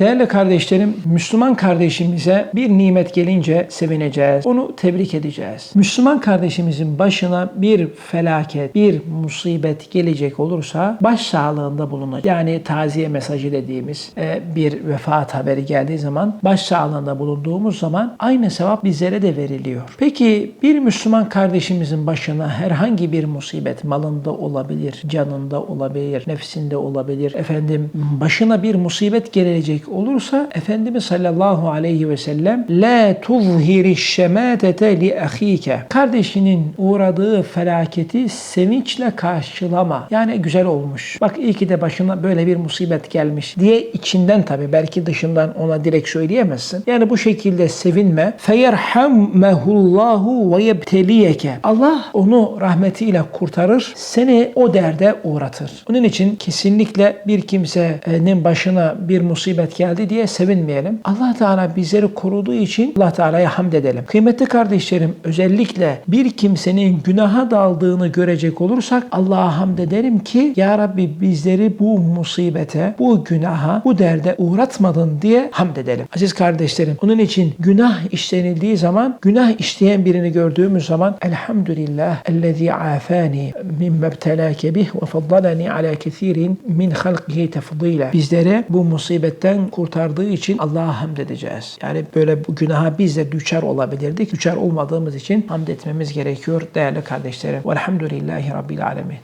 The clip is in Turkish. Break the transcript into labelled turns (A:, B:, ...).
A: Değerli kardeşlerim, Müslüman kardeşimize bir nimet gelince sevineceğiz. Onu tebrik edeceğiz. Müslüman kardeşimizin başına bir felaket, bir musibet gelecek olursa baş sağlığında bulunacak. Yani taziye mesajı dediğimiz e, bir vefat haberi geldiği zaman baş sağlığında bulunduğumuz zaman aynı sevap bizlere de veriliyor. Peki bir Müslüman kardeşimizin başına herhangi bir musibet malında olabilir, canında olabilir, nefsinde olabilir. Efendim başına bir musibet gelecek olursa Efendimiz sallallahu aleyhi ve sellem la tuzhiri şematete li ahike. Kardeşinin uğradığı felaketi sevinçle karşılama. Yani güzel olmuş. Bak iyi ki de başına böyle bir musibet gelmiş diye içinden tabi belki dışından ona direkt söyleyemezsin. Yani bu şekilde sevinme. Feyerhammehullahu ve yebteliyeke. Allah onu rahmetiyle kurtarır. Seni o derde uğratır. Onun için kesinlikle bir kimsenin başına bir musibet geldi diye sevinmeyelim. Allah Teala bizleri koruduğu için Allah Teala'ya hamd edelim. Kıymetli kardeşlerim özellikle bir kimsenin günaha daldığını görecek olursak Allah'a hamd ederim ki Ya Rabbi bizleri bu musibete, bu günaha, bu derde uğratmadın diye hamd edelim. Aziz kardeşlerim onun için günah işlenildiği zaman günah işleyen birini gördüğümüz zaman Elhamdülillah ellezî afani mimme ebtelâke bih ve faddalani ala kethirin min halkihi tefdîle. Bizleri bu musibetten kurtardığı için Allah'a hamd edeceğiz. Yani böyle bu günaha biz de düçar olabilirdik. Düçar olmadığımız için hamd etmemiz gerekiyor değerli kardeşlerim. Velhamdülillahi Rabbil Alemin.